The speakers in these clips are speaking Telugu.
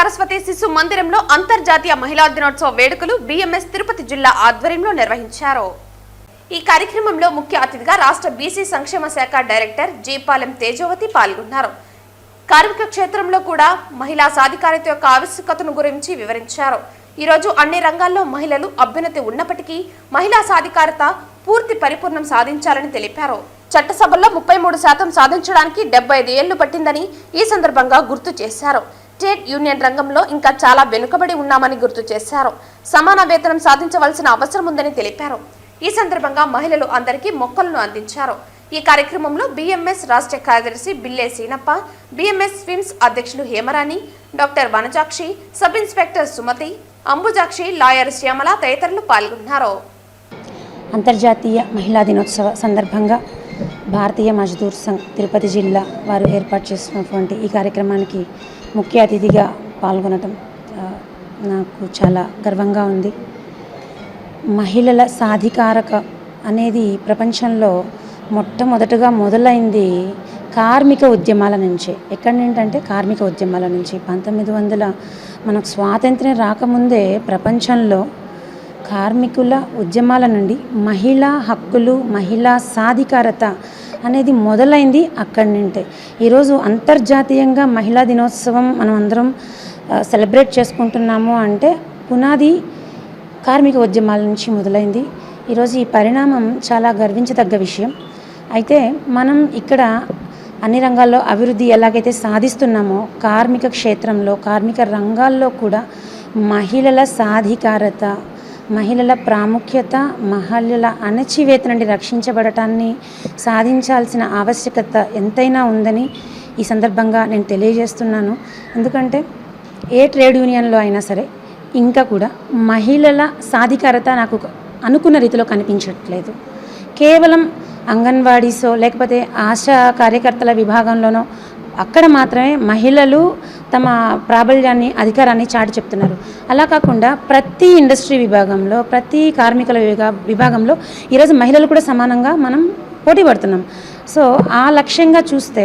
సరస్వతి శిశు మందిరంలో అంతర్జాతీయ మహిళా దినోత్సవ వేడుకలు బిఎంఎస్ తిరుపతి జిల్లా ఆధ్వర్యంలో నిర్వహించారు. ఈ కార్యక్రమంలో ముఖ్య అతిథిగా రాష్ట్ర బీసీ సంక్షేమ శాఖ డైరెక్టర్ జీపాలెం తేజవతి పాల్గొన్నారు. కార్మిక క్షేత్రంలో కూడా మహిళా సాధికారత యొక్క ఆవశ్యకతను గురించి వివరించారు. ఈరోజు అన్ని రంగాల్లో మహిళలు అభ్యున్నతి ఉన్నప్పటికీ మహిళా సాధికారత పూర్తి పరిపూర్ణం సాధించాలని తెలిపారు. చట్టసభల్లో ముప్పై మూడు శాతం సాధించడానికి డెబ్బై ఐదు ఏళ్ళు పట్టిందని ఈ సందర్భంగా గుర్తు చేశారు. ట్రేడ్ యూనియన్ రంగంలో ఇంకా చాలా వెనుకబడి ఉన్నామని గుర్తు చేశారు. సమాన వేతనం సాధించవలసిన అవసరం ఉందని తెలిపారు. ఈ సందర్భంగా మహిళలు అందరికీ మొక్కలను అందించారు. ఈ కార్యక్రమంలో బిఎంఎస్ రాష్ట్ర కార్యదర్శి బిల్లే సీనప్ప బిఎంఎస్ స్విమ్స్ అధ్యక్షులు Hemarani doctor Vanajakshi sub inspector Sumathi Ambujakshi lawyer Shyamala తదితరులు పాల్గొన్నారు. అంతర్జాతీయ మహిళా దినోత్సవ సందర్భంగా భారతీయ మజ్దూర్ సంఘ్ తిరుపతి జిల్లా వారు ఏర్పాటు చేసినటువంటి ఈ కార్యక్రమానికి ముఖ్య అతిథిగా పాల్గొనటం నాకు చాలా గర్వంగా ఉంది. మహిళల సాధికారక అనేది ప్రపంచంలో మొట్టమొదటగా మొదలైంది కార్మిక ఉద్యమాల నుంచే. ఎక్కడి ఏంటంటే కార్మిక ఉద్యమాల నుంచి. పంతొమ్మిది వందల మనకు స్వాతంత్ర్యం రాకముందే ప్రపంచంలో కార్మికుల ఉద్యమాల నుండి మహిళా హక్కులు మహిళా సాధికారత అనేది మొదలైంది అక్కడి నుండే. ఈరోజు అంతర్జాతీయంగా మహిళా దినోత్సవం మనం అందరం సెలబ్రేట్ చేసుకుంటున్నాము అంటే పునాది కార్మిక ఉద్యమాల నుంచి మొదలైంది. ఈరోజు ఈ పరిణామం చాలా గర్వించదగ్గ విషయం. అయితే మనం ఇక్కడ అన్ని రంగాల్లో అభివృద్ధి ఎలాగైతే సాధిస్తున్నామో కార్మిక క్షేత్రంలో కార్మిక రంగాల్లో కూడా మహిళల సాధికారత మహిళల ప్రాముఖ్యత మహిళల అణచివేత నుండి రక్షించబడటాన్ని సాధించాల్సిన ఆవశ్యకత ఎంతైనా ఉందని ఈ సందర్భంగా నేను తెలియజేస్తున్నాను. ఎందుకంటే ఏ ట్రేడ్ యూనియన్లో అయినా సరే ఇంకా కూడా మహిళల సాధికారత నాకు అనుకున్న రీతిలో కనిపించట్లేదు. కేవలం అంగన్వాడీసో లేకపోతే ఆశా కార్యకర్తల విభాగంలోనో అక్కడ మాత్రమే మహిళలు తమ ప్రాబల్యాన్ని అధికారాన్ని చాటి చెప్తున్నారు. అలా కాకుండా ప్రతి ఇండస్ట్రీ విభాగంలో ప్రతి కార్మికుల విభాగంలో ఈరోజు మహిళలు కూడా సమానంగా మనం పోటీ పడుతున్నాం. సో ఆ లక్ష్యంగా చూస్తే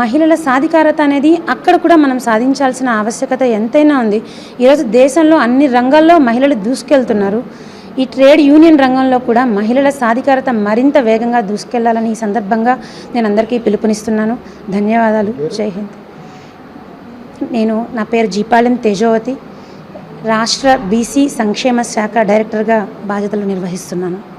మహిళల సాధికారత అనేది అక్కడ కూడా మనం సాధించాల్సిన ఆవశ్యకత ఎంతైనా ఉంది. ఈరోజు దేశంలో అన్ని రంగాల్లో మహిళలు దూసుకెళ్తున్నారు. ఈ ట్రేడ్ యూనియన్ రంగంలో కూడా మహిళల సాధికారత మరింత వేగంగా దూసుకెళ్ళాలని ఈ సందర్భంగా నేను అందరికీ పిలుపునిస్తున్నాను. ధన్యవాదాలు. జై హింద్. నేను నా పేరు జీపాలెన్ తేజోవతి రాష్ట్ర బీసీ సంక్షేమ శాఖ డైరెక్టర్గా బాధ్యతలు నిర్వహిస్తున్నాను.